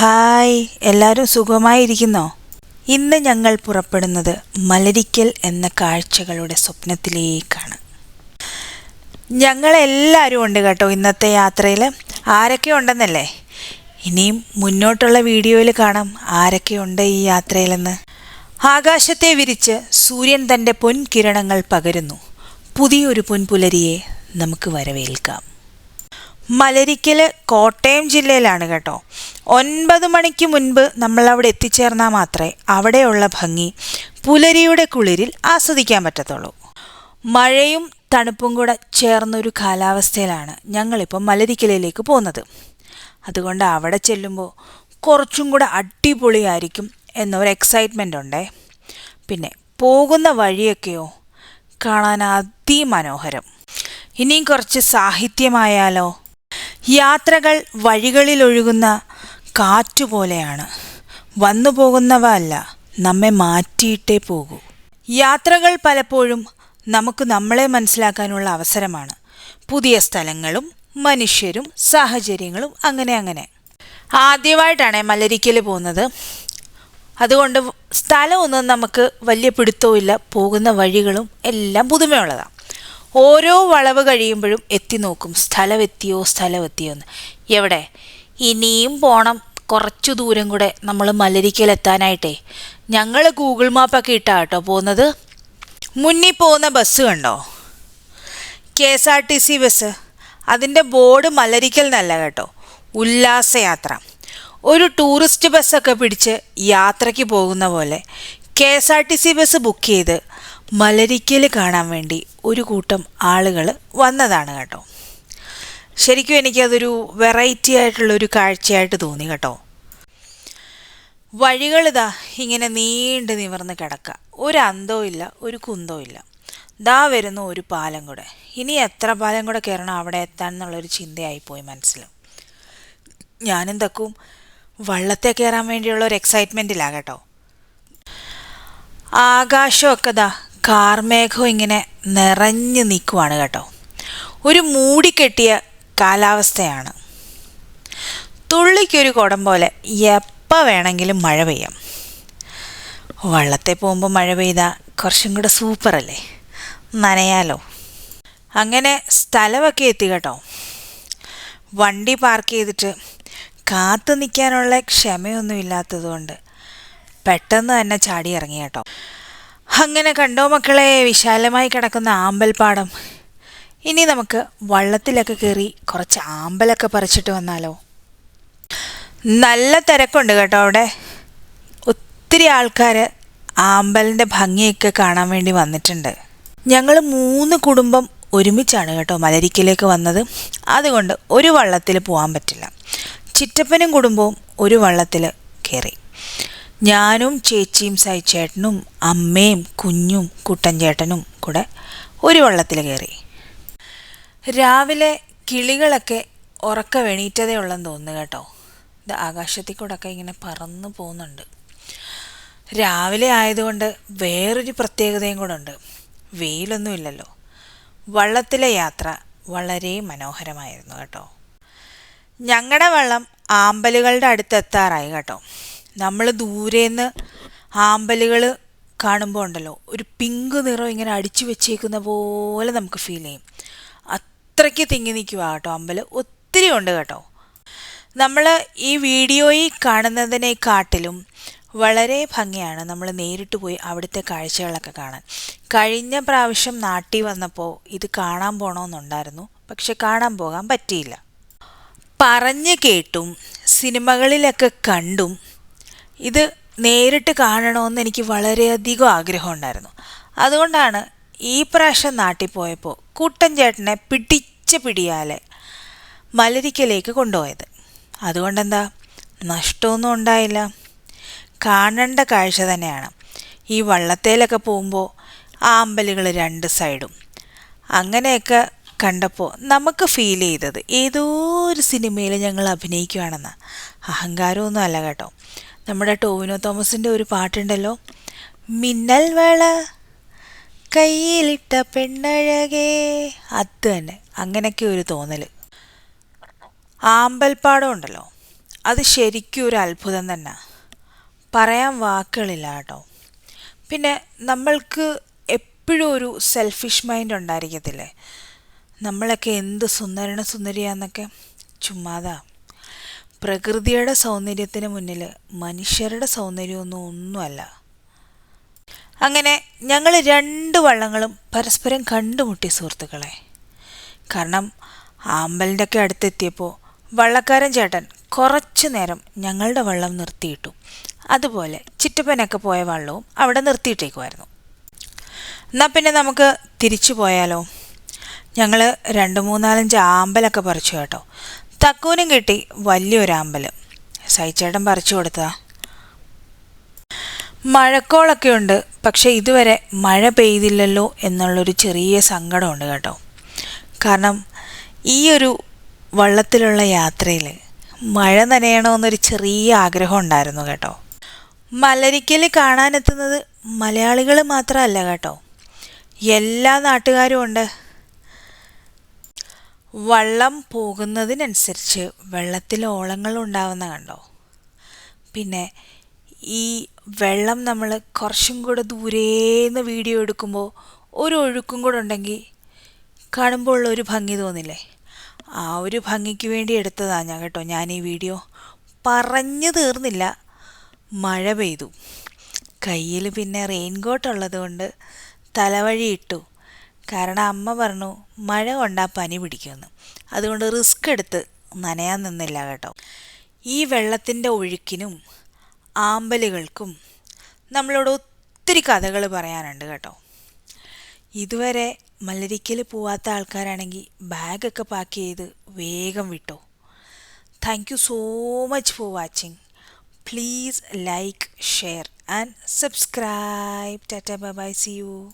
Hi എല്ലാവരും സുഖമായിരിക്കുന്നോ? ഇന്ന് ഞങ്ങൾ പുറപ്പെടുന്നത് മലരിക്കൽ എന്ന കാഴ്ചകളുടെ സ്വപ്നത്തിലേക്കാണ്. ഞങ്ങളെല്ലാവരും ഉണ്ട് കേട്ടോ ഇന്നത്തെ യാത്രയിൽ ആരൊക്കെ ഉണ്ടെന്നല്ലേ? ഇനിയും മുന്നോട്ടുള്ള വീഡിയോയിൽ കാണാം ആരൊക്കെയുണ്ട് ഈ യാത്രയിലെന്ന്. ആകാശത്തെ വിരിച്ച് സൂര്യൻ തന്റെ പൊൻകിരണങ്ങൾ പകരുന്നു. പുതിയൊരു പൊൻപുലരിയെ നമുക്ക് വരവേൽക്കാം. മലരിക്കൽ കോട്ടയം ജില്ലയിലാണ് കേട്ടോ. ഒൻപത് മണിക്ക് മുൻപ് നമ്മൾ അവിടെ എത്തിച്ചേർന്നാൽ മാത്രമേ അവിടെയുള്ള ഭംഗി പുലരിയുടെ കുളിരിൽ ആസ്വദിക്കാൻ പറ്റത്തുള്ളൂ. മഴയും തണുപ്പും കൂടെ ചേർന്നൊരു കാലാവസ്ഥയിലാണ് ഞങ്ങളിപ്പോൾ മലരിക്കലയിലേക്ക് പോകുന്നത്. അതുകൊണ്ട് അവിടെ ചെല്ലുമ്പോൾ കുറച്ചും കൂടെ അടിപൊളിയായിരിക്കും എന്നൊരു എക്സൈറ്റ്മെന്റ് ഉണ്ടേ. പിന്നെ പോകുന്ന വഴിയൊക്കെയോ കാണാൻ അതിമനോഹരം. ഇനിയും കുറച്ച് സാഹിത്യമായാലോ യാത്രകൾ വഴികളിലൊഴുകുന്ന കാറ്റുപോലെയാണ്. വന്നു പോകുന്നവ അല്ല നമ്മെ മാറ്റിയിട്ടേ പോകൂ. യാത്രകൾ പലപ്പോഴും നമുക്ക് നമ്മളെ മനസ്സിലാക്കാനുള്ള അവസരമാണ്. പുതിയ സ്ഥലങ്ങളും മനുഷ്യരും സാഹചര്യങ്ങളും അങ്ങനെ അങ്ങനെ. ആദ്യമായിട്ടാണ് മലരിക്കൽ പോകുന്നത്. അതുകൊണ്ട് സ്ഥലമൊന്നും നമുക്ക് വലിയ പിടുത്തവും പോകുന്ന വഴികളും എല്ലാം പുതുമയുള്ളതാണ്. ഓരോ വളവ് കഴിയുമ്പോഴും എത്തി നോക്കും. സ്ഥലമെത്തിയോ സ്ഥലമെത്തിയോ എന്ന്. എവിടെ? ഇനിയും പോണം. കുറച്ചു ദൂരം കൂടെ നമ്മൾ മലരിക്കലെത്താനായിട്ടേ. ഞങ്ങൾ ഗൂഗിൾ മാപ്പൊക്കെ ഇട്ടാ കേട്ടോ പോകുന്നത്. മുന്നിൽ പോകുന്ന ബസ് കണ്ടോ? K S R T C bus അതിന്റെ ബോർഡ് മലരിക്കൽ എന്നല്ല കേട്ടോ. ഉല്ലാസയാത്ര ഒരു ടൂറിസ്റ്റ് ബസ്സൊക്കെ പിടിച്ച് യാത്രയ്ക്ക് പോകുന്ന പോലെ K S R T C bus book ചെയ്ത് മലരിക്കൽ കാണാൻ വേണ്ടി ഒരു കൂട്ടം ആളുകൾ വന്നതാണ് കേട്ടോ. ശരിക്കും എനിക്കതൊരു വെറൈറ്റി ആയിട്ടുള്ളൊരു കാഴ്ചയായിട്ട് തോന്നി കേട്ടോ. വഴികളിതാ ഇങ്ങനെ നീണ്ടു നിവർന്ന് കിടക്കുക ഒരു അന്തോ ഇല്ല ഒരു കുന്തോ ഇല്ല ദാ വരുന്ന ഒരു പാലം കൂടെ. ഇനി എത്ര പാലം കൂടെ കയറണം അവിടെ എത്താൻ എന്നുള്ളൊരു ചിന്തയായിപ്പോയി മനസ്സിൽ ഞാനും തക്കും വള്ളത്തെ കയറാൻ വേണ്ടിയുള്ള ഒരു എക്സൈറ്റ്മെന്റിലാണ് കേട്ടോ. ആകാശമൊക്കെ ദാ കാർമേഘം ഇങ്ങനെ നിറഞ്ഞു നിൽക്കുവാണ് കേട്ടോ. ഒരു മൂടിക്കെട്ടിയ കാലാവസ്ഥയാണ്. തുള്ളിക്കൊരു കുടം പോലെ എപ്പോൾ വേണമെങ്കിലും മഴ പെയ്യാം. വള്ളത്തെ പോകുമ്പോൾ മഴ പെയ്താൽ കുറച്ചും കൂടെ സൂപ്പറല്ലേ? നനയാലോ? അങ്ങനെ സ്ഥലമൊക്കെ എത്തി കേട്ടോ. വണ്ടി പാർക്ക് ചെയ്തിട്ട് കാത്തു നിൽക്കാനുള്ള ക്ഷമയൊന്നും ഇല്ലാത്തതുകൊണ്ട് പെട്ടെന്ന് തന്നെ ചാടി ഇറങ്ങി കേട്ടോ. അങ്ങനെ കണ്ടോ മക്കളെ? വിശാലമായി കിടക്കുന്ന ആമ്പൽപ്പാടം. ഇനി നമുക്ക് വള്ളത്തിലൊക്കെ കയറി കുറച്ച് ആമ്പലൊക്കെ പറിച്ചിട്ട് വന്നാലോ? നല്ല തിരക്കുണ്ട് കേട്ടോ അവിടെ. ഒത്തിരി ആൾക്കാർ ആമ്പലിന്റെ ഭംഗിയൊക്കെ കാണാൻ വേണ്ടി വന്നിട്ടുണ്ട്. ഞങ്ങൾ മൂന്ന് കുടുംബം ഒരുമിച്ചാണ് കേട്ടോ മലരിക്കലേക്ക് വന്നത്. അതുകൊണ്ട് ഒരു വള്ളത്തിൽ പോകാൻ പറ്റില്ല. ചിറ്റപ്പനും കുടുംബവും ഒരു വള്ളത്തിൽ കയറി ഞാനും ചേച്ചിയും സൈച്ചേട്ടനും അമ്മയും കുഞ്ഞും കുട്ടൻ ചേട്ടനും കൂടെ ഒരു വള്ളത്തിൽ കയറി. രാവിലെ കിളികളൊക്കെ ഉറക്ക വെണീറ്റതേ ഉള്ളെന്ന് തോന്നുന്നു കേട്ടോ. ഇത് ആകാശത്തിൽ കൂടെ ഒക്കെ ഇങ്ങനെ പറന്നു പോകുന്നുണ്ട്. രാവിലെ ആയതുകൊണ്ട് വേറൊരു പ്രത്യേകതയും കൂടെ ഉണ്ട്. വെയിലൊന്നുമില്ലല്ലോ വള്ളത്തിലെ യാത്ര വളരെ മനോഹരമായിരുന്നു കേട്ടോ. ഞങ്ങളുടെ വള്ളം ആമ്പലുകളുടെ അടുത്തെത്താറായി കേട്ടോ. നമ്മൾ ദൂരേന്ന് ആമ്പലുകൾ കാണുമ്പോൾ ഉണ്ടല്ലോ ഒരു പിങ്ക് നിറം ഇങ്ങനെ അടിച്ചു വെച്ചേക്കുന്ന പോലെ നമുക്ക് ഫീൽ ചെയ്യും. അത്രയ്ക്ക് തിങ്ങി നിൽക്കുക കേട്ടോ അമ്പൽ ഒത്തിരി ഉണ്ട് കേട്ടോ. നമ്മൾ ഈ വീഡിയോയിൽ കാണുന്നതിനെക്കാട്ടിലും വളരെ ഭംഗിയാണ് നമ്മൾ നേരിട്ട് പോയി അവിടുത്തെ കാഴ്ചകളൊക്കെ കാണാൻ. കഴിഞ്ഞ പ്രാവശ്യം നാട്ടിൽ വന്നപ്പോൾ ഇത് കാണാൻ പോകണമെന്നുണ്ടായിരുന്നു പക്ഷെ കാണാൻ പോകാൻ പറ്റിയില്ല. പറഞ്ഞു കേട്ടും സിനിമകളിലൊക്കെ കണ്ടും ഇത് നേരിട്ട് കാണണമെന്ന് എനിക്ക് വളരെയധികം ആഗ്രഹമുണ്ടായിരുന്നു. അതുകൊണ്ടാണ് ഈ പ്രാവശ്യം നാട്ടിൽ പോയപ്പോൾ കുട്ടൻ ചേട്ടനെ പിടിച്ച പിടിയാലെ മലരിക്കലേക്ക് കൊണ്ടുപോയത്. അതുകൊണ്ടെന്താ? നഷ്ടമൊന്നും ഉണ്ടായില്ല. കാണേണ്ട കാഴ്ച തന്നെയാണ്. ഈ വള്ളത്തേലൊക്കെ പോകുമ്പോൾ ആ അമ്പലുകൾ രണ്ട് സൈഡും. അങ്ങനെയൊക്കെ കണ്ടപ്പോൾ നമുക്ക് ഫീൽ ചെയ്തത് ഏതോ ഒരു സിനിമയിൽ ഞങ്ങൾ അഭിനയിക്കുകയാണെന്ന് അഹങ്കാരമൊന്നും അല്ല കേട്ടോ. നമ്മുടെ ടോവിനോ തോമസിന്റെ ഒരു പാട്ടുണ്ടല്ലോ. മിന്നൽ വള കയ്യിലിട്ട പെണ്ണഴകേ. അത് തന്നെ അങ്ങനെയൊക്കെ ഒരു തോന്നൽ ആമ്പൽപ്പാടം ഉണ്ടല്ലോ. അത് ശരിക്കും ഒരു അത്ഭുതം തന്നെ. പറയാൻ വാക്കുകളില്ല കേട്ടോ പിന്നെ നമ്മൾക്ക് എപ്പോഴും ഒരു സെൽഫിഷ് മൈൻഡ് ഉണ്ടായിരിക്കത്തില്ലേ? നമ്മളൊക്കെ എന്ത് സുന്ദരണ സുന്ദരിയാന്നൊക്കെ? ചുമ്മാതാ. പ്രകൃതിയുടെ സൗന്ദര്യത്തിന് മുന്നിൽ മനുഷ്യരുടെ സൗന്ദര്യമൊന്നും ഒന്നുമല്ല. അങ്ങനെ ഞങ്ങൾ രണ്ട് വള്ളങ്ങളും പരസ്പരം കണ്ടുമുട്ടി സുഹൃത്തുക്കളെ. കാരണം ആമ്പലിന്റെ ഒക്കെ അടുത്തെത്തിയപ്പോൾ വള്ളക്കാരൻ ചേട്ടൻ കുറച്ചു നേരം ഞങ്ങളുടെ വള്ളം നിർത്തിയിട്ടു. അതുപോലെ ചിറ്റപ്പനൊക്കെ പോയ വള്ളവും അവിടെ നിർത്തിയിട്ടേക്കുമായിരുന്നു എന്നാൽ പിന്നെ നമുക്ക് തിരിച്ചു പോയാലോ? ഞങ്ങൾ രണ്ട് മൂന്നാലഞ്ച് ആമ്പലൊക്കെ പറിച്ചു കേട്ടോ. തക്കൂനും കിട്ടി വലിയൊരു ആമ്പൽ സൈച്ചേട്ടൻ പറിച്ചു കൊടുത്തതാ. മഴക്കോളൊക്കെ ഉണ്ട് പക്ഷേ ഇതുവരെ മഴ പെയ്തില്ലല്ലോ എന്നുള്ളൊരു ചെറിയ സങ്കടമുണ്ട് കേട്ടോ. കാരണം ഈ ഒരു വള്ളത്തിലുള്ള യാത്രയിൽ മഴ നനയണമെന്നൊരു ചെറിയ ആഗ്രഹം ഉണ്ടായിരുന്നു കേട്ടോ. മലരിക്കൽ കാണാനെത്തുന്നത് മലയാളികൾ മാത്രമല്ല കേട്ടോ. എല്ലാ നാട്ടുകാരും ഉണ്ട്. വള്ളം പോകുന്നതിനനുസരിച്ച് വെള്ളത്തിൽ ഓളങ്ങൾ ഉണ്ടാവുന്ന കണ്ടോ? പിന്നെ ഈ വെള്ളം നമ്മൾ കുറച്ചും കൂടെ ദൂരേന്ന് വീഡിയോ എടുക്കുമ്പോൾ ഒരു ഒഴുക്കും കൂടെ ഉണ്ടെങ്കിൽ കാണുമ്പോൾ ഉള്ള ഒരു ഭംഗി തോന്നില്ലേ? ആ ഒരു ഭംഗിക്ക് വേണ്ടി എടുത്തതാണ് ഞാൻ കേട്ടോ. ഞാൻ ഈ വീഡിയോ പറഞ്ഞു തീർന്നില്ല. മഴ പെയ്തു. കയ്യിൽ പിന്നെ റെയിൻ കോട്ട് ഉള്ളത് കൊണ്ട് തലവഴി ഇട്ടു. കാരണം അമ്മ പറഞ്ഞു മഴ കൊണ്ടാ പനി പിടിക്കുമെന്ന്. അതുകൊണ്ട് റിസ്ക് എടുത്ത് നനയാൻ നിന്നില്ല കേട്ടോ. ഈ വെള്ളത്തിന്റെ ഒഴുക്കിനും ആമ്പലുകൾക്കും നമ്മളോട് ഒത്തിരി കഥകൾ പറയാനുണ്ട് കേട്ടോ. ഇതുവരെ മലരിക്കൽ പോവാത്ത ആൾക്കാരാണെങ്കിൽ ബാഗൊക്കെ പാക്ക് ചെയ്ത് വേഗം വിട്ടോ. Thank you so much for watching please like share and subscribe Tata bye see U